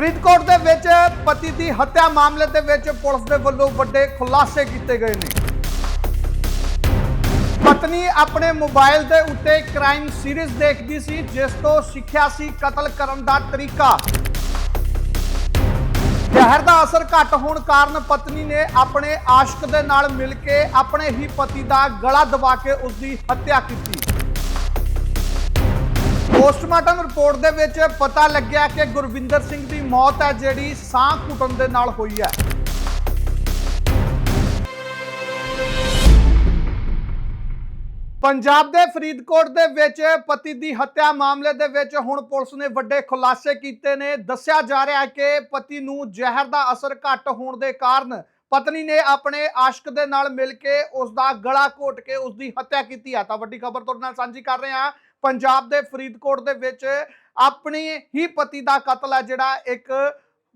ਫਰੀਦਕੋਟ ਦੇ ਵਿੱਚ ਪਤੀ ਦੀ ਹੱਤਿਆ ਮਾਮਲੇ ਦੇ ਵਿੱਚ ਪੁਲਿਸ ਦੇ ਵੱਲੋਂ ਵੱਡੇ ਖੁਲਾਸੇ ਕੀਤੇ ਗਏ ਨੇ। ਪਤਨੀ ਆਪਣੇ ਮੋਬਾਈਲ ਦੇ ਉੱਤੇ ਕ੍ਰਾਈਮ ਸੀਰੀਜ਼ ਦੇਖਦੀ ਸੀ, ਜਿਸ ਤੋਂ ਸਿੱਖਿਆ ਸੀ ਕਤਲ ਕਰਨ ਦਾ ਤਰੀਕਾ। ਜ਼ਹਿਰ ਦਾ ਅਸਰ ਘੱਟ ਹੋਣ ਕਾਰਨ ਪਤਨੀ ਨੇ ਆਪਣੇ ਆਸ਼ਕ ਦੇ ਨਾਲ ਮਿਲ ਕੇ ਆਪਣੇ ਹੀ ਪਤੀ ਦਾ ਗਲਾ ਦਬਾ ਕੇ ਉਸ ਦੀ ਹੱਤਿਆ ਕੀਤੀ। ਪੋਸਟਮਾਰਟਮ ਰਿਪੋਰਟ ਦੇ ਵਿੱਚ ਪਤਾ ਲੱਗਿਆ ਕਿ ਗੁਰਵਿੰਦਰ ਸਿੰਘ ਦੀ ਮੌਤ ਹੈ, ਜਿਹੜੀ ਸਾਹ ਘੁੱਟਣ ਦੇ ਨਾਲ ਹੋਈ ਹੈ। ਪੰਜਾਬ ਦੇ ਫਰੀਦਕੋਟ ਦੇ ਵਿੱਚ ਪਤੀ ਦੀ ਹੱਤਿਆ ਮਾਮਲੇ ਦੇ ਵਿੱਚ ਹੁਣ ਪੁਲਿਸ ਨੇ ਵੱਡੇ ਖੁਲਾਸੇ ਕੀਤੇ ਨੇ। ਦੱਸਿਆ ਜਾ ਰਿਹਾ ਹੈ ਕਿ ਪਤੀ ਨੂੰ ਜ਼ਹਿਰ ਦਾ ਅਸਰ ਘੱਟ ਹੋਣ ਦੇ ਕਾਰਨ ਪਤਨੀ ਨੇ ਆਪਣੇ ਆਸ਼ਕ ਦੇ ਨਾਲ ਮਿਲ ਕੇ ਉਸ ਦਾ ਗਲਾ ਘੋਟ ਕੇ ਉਸ ਦੀ ਹੱਤਿਆ ਕੀਤੀ ਹੈ। ਤਾਂ ਵੱਡੀ ਖਬਰ ਤੁਹਾਡੇ ਨਾਲ ਸਾਂਝੀ ਕਰ ਰਹੇ ਹਾਂ। ਪੰਜਾਬ ਦੇ ਫਰੀਦਕੋਟ ਦੇ ਵਿੱਚ ਆਪਣੀ ਹੀ ਪਤੀ ਦਾ ਕਤਲ ਹੈ, ਜਿਹੜਾ ਇੱਕ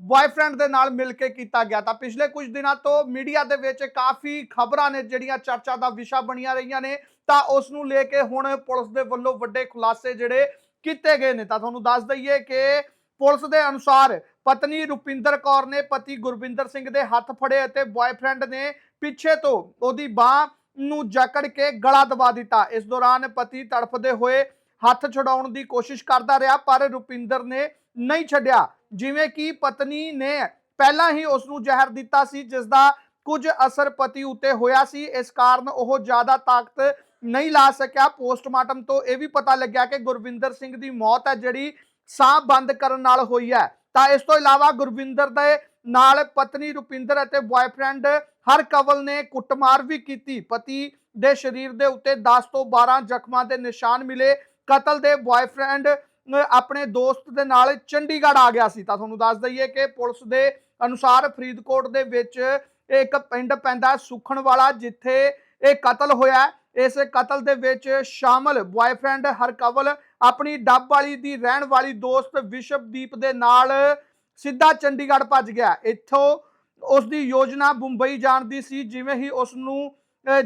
ਬॉयਫ੍ਰੈਂਡ ਦੇ ਨਾਲ ਮਿਲ ਕੇ ਕੀਤਾ ਗਿਆ। ਤਾਂ ਪਿਛਲੇ ਕੁਝ ਦਿਨਾਂ ਤੋਂ ਮੀਡੀਆ ਦੇ ਵਿੱਚ ਕਾਫੀ ਖਬਰਾਂ ਨੇ, ਜਿਹੜੀਆਂ ਚਰਚਾ ਦਾ ਵਿਸ਼ਾ ਬਣੀਆਂ ਰਹੀਆਂ ਨੇ। ਤਾਂ ਉਸ ਨੂੰ ਲੈ ਕੇ ਹੁਣ ਪੁਲਿਸ ਦੇ ਵੱਲੋਂ ਵੱਡੇ ਖੁਲਾਸੇ ਜਿਹੜੇ ਕੀਤੇ ਗਏ ਨੇ। ਤਾਂ ਤੁਹਾਨੂੰ ਦੱਸ ਦਈਏ ਕਿ ਪੁਲਿਸ ਦੇ ਅਨੁਸਾਰ ਪਤਨੀ ਰੁਪਿੰਦਰ ਕੌਰ ਨੇ ਪਤੀ ਗੁਰਵਿੰਦਰ ਸਿੰਘ ਦੇ ਹੱਥ ਫੜੇ ਅਤੇ ਬॉयਫ੍ਰੈਂਡ ਨੇ ਪਿੱਛੇ ਤੋਂ ਉਹਦੀ ਬਾਹ ਨੂੰ ਜਕੜ ਕੇ ਗਲਾ ਦਬਾ ਦਿੱਤਾ। ਇਸ ਦੌਰਾਨ ਪਤੀ ਤੜਫਦੇ ਹੋਏ ਹੱਥ ਛੁਡਾਉਣ ਦੀ ਕੋਸ਼ਿਸ਼ ਕਰਦਾ ਰਿਹਾ, ਪਰ ਰੁਪਿੰਦਰ ਨੇ ਨਹੀਂ ਛੱਡਿਆ। ਜਿਵੇਂ ਕਿ ਪਤਨੀ ਨੇ ਪਹਿਲਾਂ ਹੀ ਉਸ ਨੂੰ ਜ਼ਹਿਰ ਦਿੱਤਾ ਸੀ ਜਿਸ ਦਾ ਕੁਝ ਅਸਰ ਪਤੀ ਉੱਤੇ ਹੋਇਆ ਸੀ। ਇਸ ਕਾਰਨ ਉਹ ਜ਼ਿਆਦਾ ਤਾਕਤ ਨਹੀਂ ਲਾ ਸਕਿਆ। ਪੋਸਟਮਾਰਟਮ ਤੋਂ ਇਹ ਵੀ ਪਤਾ ਲੱਗਿਆ ਕਿ ਗੁਰਵਿੰਦਰ ਸਿੰਘ ਦੀ ਮੌਤ ਹੈ, ਜਿਹੜੀ ਸਾਹ ਬੰਦ ਕਰਨ ਨਾਲ ਹੋਈ ਹੈ। ਤਾਂ ਇਸ ਤੋਂ ਇਲਾਵਾ ਗੁਰਵਿੰਦਰ ਦੇ ਨਾਲ ਪਤਨੀ ਰੁਪਿੰਦਰ ਅਤੇ ਬॉयਫ੍ਰੈਂਡ ਹਰ ਕਵਲ ਨੇ ਕੁੱਟਮਾਰ ਵੀ ਕੀਤੀ। ਪਤੀ ਦੇ ਸਰੀਰ ਦੇ ਉੱਤੇ 10 ਤੋਂ 12 ਜ਼ਖਮਾਂ ਦੇ ਨਿਸ਼ਾਨ ਮਿਲੇ। ਕਤਲ ਦੇ ਬॉयਫ੍ਰੈਂਡ ਆਪਣੇ ਦੋਸਤ ਦੇ ਨਾਲ ਚੰਡੀਗੜ੍ਹ ਆ ਗਿਆ ਸੀ। ਤਾਂ ਤੁਹਾਨੂੰ ਦੱਸ ਦਈਏ ਕਿ ਪੁਲਿਸ ਦੇ ਅਨੁਸਾਰ ਫਰੀਦਕੋਟ ਦੇ ਵਿੱਚ ਇੱਕ ਪਿੰਡ ਪੈਂਦਾ ਸੁਖਣ ਵਾਲਾ ਜਿੱਥੇ ਇਹ ਕਤਲ ਹੋਇਆ ਇਸ ਕਤਲ ਦੇ ਵਿੱਚ ਸ਼ਾਮਲ ਬॉयਫ੍ਰੈਂਡ ਹਰਕਵਲ ਆਪਣੀ ਡੱਬ ਵਾਲੀ ਦੀ ਰਹਿਣ ਵਾਲੀ ਦੋਸਤ ਵਿਸ਼ਵਦੀਪ ਦੇ ਨਾਲ ਸਿੱਧਾ ਚੰਡੀਗੜ੍ਹ ਭੱਜ ਗਿਆ। ਇੱਥੋਂ ਉਸ ਦੀ ਯੋਜਨਾ ਮੁੰਬਈ ਜਾਣ ਦੀ ਸੀ। ਜਿਵੇਂ ਹੀ ਉਸ ਨੂੰ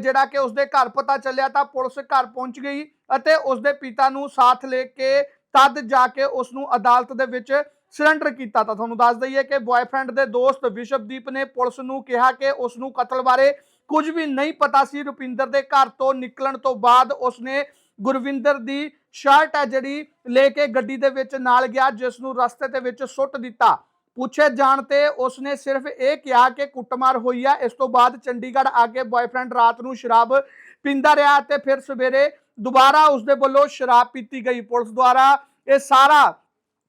ਜਿਹੜਾ ਕਿ ਉਸ ਦੇ ਘਰ ਪਤਾ ਚੱਲਿਆ ਤਾਂ ਪੁਲਿਸ ਘਰ ਪਹੁੰਚ ਗਈ ਅਤੇ ਉਸ ਦੇ ਪਿਤਾ ਨੂੰ ਸਾਥ ਲੈ ਕੇ ਤਦ ਜਾ ਕੇ ਉਸ ਨੂੰ ਅਦਾਲਤ ਦੇ ਵਿੱਚ ਸਰੈਂਡਰ ਕੀਤਾ। ਤਾਂ ਤੁਹਾਨੂੰ ਦੱਸ ਦਈਏ ਕਿ ਬॉयਫ੍ਰੈਂਡ ਦੇ ਦੋਸਤ ਵਿਸ਼ਵਦੀਪ ਨੇ ਪੁਲਿਸ ਨੂੰ ਕਿਹਾ ਕਿ ਉਸ ਨੂੰ ਕਤਲ ਬਾਰੇ ਕੁਝ ਵੀ ਨਹੀਂ ਪਤਾ ਸੀ। ਰੁਪਿੰਦਰ ਦੇ ਘਰ ਤੋਂ ਨਿਕਲਣ ਤੋਂ ਬਾਅਦ ਉਸਨੇ ਗੁਰਵਿੰਦਰ ਦੀ ਸ਼ਰਟ ਹੈ ਜਿਹੜੀ ਲੈ ਕੇ ਗੱਡੀ ਦੇ ਵਿੱਚ ਨਾਲ ਗਿਆ ਜਿਸ ਨੂੰ ਰਸਤੇ ਦੇ ਵਿੱਚ ਸੁੱਟ ਦਿੱਤਾ। ਪੁੱਛੇ ਜਾਣ ਤੇ ਉਸਨੇ ਸਿਰਫ ਇਹ ਕਿਹਾ ਕਿ ਕੁੱਟਮਾਰ ਹੋਈ ਹੈ ਇਸ ਤੋਂ ਬਾਅਦ ਚੰਡੀਗੜ੍ਹ ਆ ਕੇ ਬॉयਫ੍ਰੈਂਡ ਰਾਤ ਨੂੰ ਸ਼ਰਾਬ ਪੀਂਦਾ ਰਿਹਾ ਤੇ ਫਿਰ ਸਵੇਰੇ ਦੁਬਾਰਾ ਉਸਦੇ ਵੱਲੋਂ ਸ਼ਰਾਬ ਪੀਤੀ ਗਈ। ਪੁਲਿਸ ਦੁਆਰਾ ਇਹ ਸਾਰਾ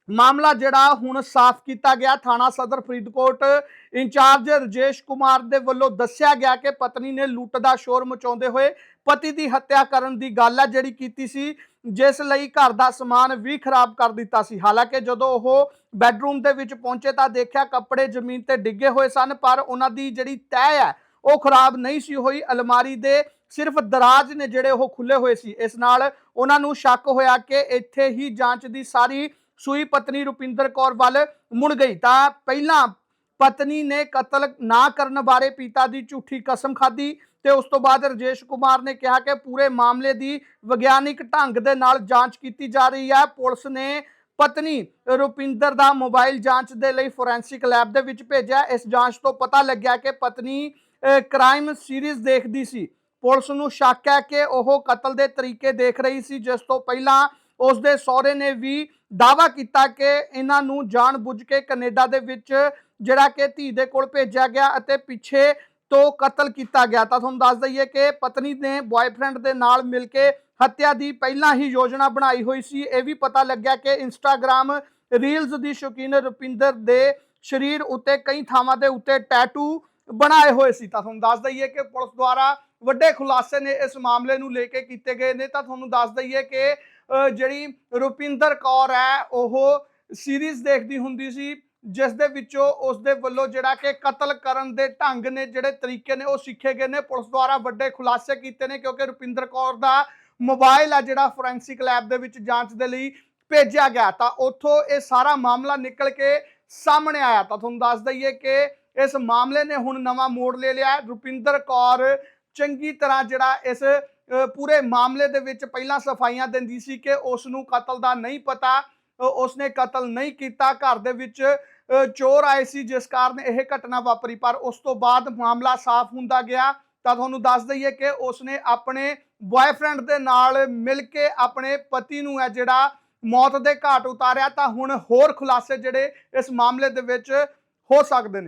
ਮਾਮਲਾ ਜਿਹੜਾ ਹੁਣ ਸਾਫ਼ ਕੀਤਾ ਗਿਆ। ਥਾਣਾ ਸਦਰ ਫਰੀਦਕੋਟ ਇੰਚਾਰਜ ਰਜੇਸ਼ ਕੁਮਾਰ ਦੇ ਵੱਲੋਂ ਦੱਸਿਆ ਗਿਆ ਕਿ ਪਤਨੀ ਨੇ ਲੁੱਟ ਦਾ ਸ਼ੋਰ ਮਚਾਉਂਦੇ ਹੋਏ ਪਤੀ ਦੀ ਹੱਤਿਆ ਕਰਨ ਦੀ ਗੱਲ ਹੈ ਜਿਹੜੀ ਕੀਤੀ ਸੀ, ਜਿਸ ਲਈ ਘਰ ਦਾ ਸਮਾਨ ਵੀ ਖਰਾਬ ਕਰ ਦਿੱਤਾ ਸੀ। ਹਾਲਾਂਕਿ ਜਦੋਂ ਉਹ ਬੈੱਡਰੂਮ ਦੇ ਵਿੱਚ ਪਹੁੰਚੇ ਤਾਂ ਦੇਖਿਆ ਕੱਪੜੇ ਜ਼ਮੀਨ ਤੇ ਡਿੱਗੇ ਹੋਏ ਸਨ, ਪਰ ਉਹਨਾਂ ਦੀ ਜਿਹੜੀ ਤੈਅ ਹੈ ਉਹ ਖਰਾਬ ਨਹੀਂ ਸੀ ਹੋਈ। ਅਲਮਾਰੀ ਦੇ ਸਿਰਫ ਦਰਾਜ ਨੇ ਜਿਹੜੇ ਉਹ ਖੁੱਲੇ ਹੋਏ ਸੀ। ਇਸ ਨਾਲ ਉਹਨਾਂ ਨੂੰ ਸ਼ੱਕ ਹੋਇਆ ਕਿ ਇੱਥੇ ਹੀ ਜਾਂਚ ਦੀ ਸਾਰੀ ਸੂਈ ਪਤਨੀ ਰੁਪਿੰਦਰ ਕੌਰ ਵੱਲ ਮੁੜ ਗਈ। ਤਾਂ ਪਹਿਲਾਂ ਪਤਨੀ ਨੇ ਕਤਲ ਨਾ ਕਰਨ ਬਾਰੇ ਪਿਤਾ ਦੀ ਝੂਠੀ ਕਸਮ ਖਾਧੀ ਤੇ ਉਸ ਤੋਂ ਬਾਅਦ ਰਜੇਸ਼ ਕੁਮਾਰ ਨੇ ਕਿਹਾ ਕਿ ਪੂਰੇ ਮਾਮਲੇ ਦੀ ਵਿਗਿਆਨਿਕ ਢੰਗ ਦੇ ਨਾਲ ਜਾਂਚ ਕੀਤੀ ਜਾ ਰਹੀ ਹੈ। ਪੁਲਿਸ ਨੇ ਪਤਨੀ ਰੁਪਿੰਦਰ ਦਾ ਮੋਬਾਈਲ ਜਾਂਚ ਦੇ ਲਈ ਫੋਰੈਂਸਿਕ ਲੈਬ ਦੇ ਵਿੱਚ ਭੇਜਿਆ। ਇਸ ਜਾਂਚ ਤੋਂ ਪਤਾ ਲੱਗਿਆ ਕਿ ਪਤਨੀ ਕ੍ਰਾਈਮ ਸੀਰੀਜ਼ ਦੇਖਦੀ ਸੀ। ਪੁਲਿਸ ਨੂੰ ਸ਼ੱਕ ਹੈ ਕਿ ਉਹ ਕਤਲ ਦੇ ਤਰੀਕੇ ਦੇਖ ਰਹੀ ਸੀ, ਜਿਸ ਤੋਂ ਪਹਿਲਾਂ ਉਸ ਦੇ ਸਹੁਰੇ ਨੇ ਵੀ ਦਾਵਾ ਕੀਤਾ ਕਿ ਇਹਨਾਂ ਨੂੰ ਜਾਣਬੁੱਝ ਕੇ ਕੈਨੇਡਾ ਦੇ ਵਿੱਚ ਜਿਹੜਾ ਕਿ ਧੀ ਦੇ ਕੋਲ ਭੇਜਿਆ ਗਿਆ ਅਤੇ ਪਿੱਛੇ ਤੋਂ ਕਤਲ ਕੀਤਾ ਗਿਆ। ਤਾਂ ਤੁਹਾਨੂੰ ਦੱਸ ਦਈਏ ਕਿ ਪਤਨੀ ਨੇ ਬॉयਫ੍ਰੈਂਡ ਦੇ ਨਾਲ ਮਿਲ ਕੇ ਹੱਤਿਆ ਦੀ ਪਹਿਲਾਂ ਹੀ ਯੋਜਨਾ ਬਣਾਈ ਹੋਈ ਸੀ। ਇਹ ਵੀ ਪਤਾ ਲੱਗਿਆ ਕਿ ਇੰਸਟਾਗ੍ਰam ਰੀਲਜ਼ ਦੀ ਸ਼ੌਕੀਨ ਰੁਪਿੰਦਰ ਦੇ ਸਰੀਰ ਉੱਤੇ ਕਈ ਥਾਵਾਂ ਦੇ ਉੱਤੇ ਟੈਟੂ ਬਣਾਏ ਹੋਏ ਸੀ। ਤਾਂ ਤੁਹਾਨੂੰ ਦੱਸ ਦਈਏ ਕਿ ਪੁਲਿਸ ਦੁਆਰਾ ਵੱਡੇ ਖੁਲਾਸੇ ਨੇ ਇਸ ਮਾਮਲੇ ਨੂੰ ਲੈ ਕੇ ਕੀਤੇ ਗਏ ਨੇ। ਤਾਂ ਤੁਹਾਨੂੰ ਦੱਸ ਦਈਏ ਕਿ ਜਿਹੜੀ ਰੁਪਿੰਦਰ ਕੌਰ ਹੈ, ਉਹ ਸੀਰੀਜ਼ ਦੇਖਦੀ ਹੁੰਦੀ ਸੀ, ਜਿਸ ਦੇ ਵਿੱਚੋਂ ਉਸ ਦੇ ਵੱਲੋਂ ਜਿਹੜਾ ਕਿ ਕਤਲ ਕਰਨ ਦੇ ਢੰਗ ਨੇ, ਜਿਹੜੇ ਤਰੀਕੇ ਨੇ ਉਹ ਸਿੱਖੇ ਗਏ ਨੇ, ਪੁਲਿਸ ਦੁਆਰਾ ਵੱਡੇ ਖੁਲਾਸੇ ਕੀਤੇ ਨੇ, ਕਿਉਂਕਿ ਰੁਪਿੰਦਰ ਕੌਰ ਦਾ ਮੋਬਾਈਲ ਆ ਜਿਹੜਾ ਫੋਰੈਂਸਿਕ ਲੈਬ ਦੇ ਵਿੱਚ ਜਾਂਚ ਦੇ ਲਈ ਭੇਜਿਆ ਗਿਆ ਤਾਂ ਉੱਥੋਂ ਇਹ ਸਾਰਾ ਮਾਮਲਾ ਨਿਕਲ ਕੇ ਸਾਹਮਣੇ ਆਇਆ। ਤਾਂ ਤੁਹਾਨੂੰ ਦੱਸ ਦਈਏ ਕਿ ਇਸ ਮਾਮਲੇ ਨੇ ਹੁਣ ਨਵਾਂ ਮੋੜ ਲੈ ਲਿਆ ਰੁਪਿੰਦਰ ਕੌਰ ਚੰਗੀ ਤਰ੍ਹਾਂ ਜਿਹੜਾ ਇਸ ਪੂਰੇ ਮਾਮਲੇ ਦੇ ਵਿੱਚ ਪਹਿਲਾਂ ਸਫਾਈਆਂ ਦਿੰਦੀ ਸੀ ਕਿ ਉਸ ਨੂੰ ਕਤਲ ਦਾ ਨਹੀਂ ਪਤਾ ਉਸਨੇ ਕਤਲ ਨਹੀਂ ਕੀਤਾ, ਘਰ ਦੇ ਵਿੱਚ ਚੋਰ ਆਏ ਸੀ ਜਿਸ ਕਾਰਨ ਇਹ ਘਟਨਾ ਵਾਪਰੀ, ਪਰ ਉਸ ਤੋਂ ਬਾਅਦ ਮਾਮਲਾ ਸਾਫ਼ ਹੁੰਦਾ ਗਿਆ। ਤਾਂ ਤੁਹਾਨੂੰ ਦੱਸ ਦਈਏ ਕਿ ਉਸਨੇ ਆਪਣੇ ਬॉयਫ੍ਰੈਂਡ ਦੇ ਨਾਲ ਮਿਲ ਕੇ ਆਪਣੇ ਪਤੀ ਨੂੰ ਹੈ ਜਿਹੜਾ ਮੌਤ ਦੇ ਘਾਟ ਉਤਾਰਿਆ, ਤਾਂ ਹੁਣ ਹੋਰ ਖੁਲਾਸੇ ਜਿਹੜੇ ਇਸ ਮਾਮਲੇ ਦੇ ਵਿੱਚ ਹੋ ਸਕਦੇ ਨੇ।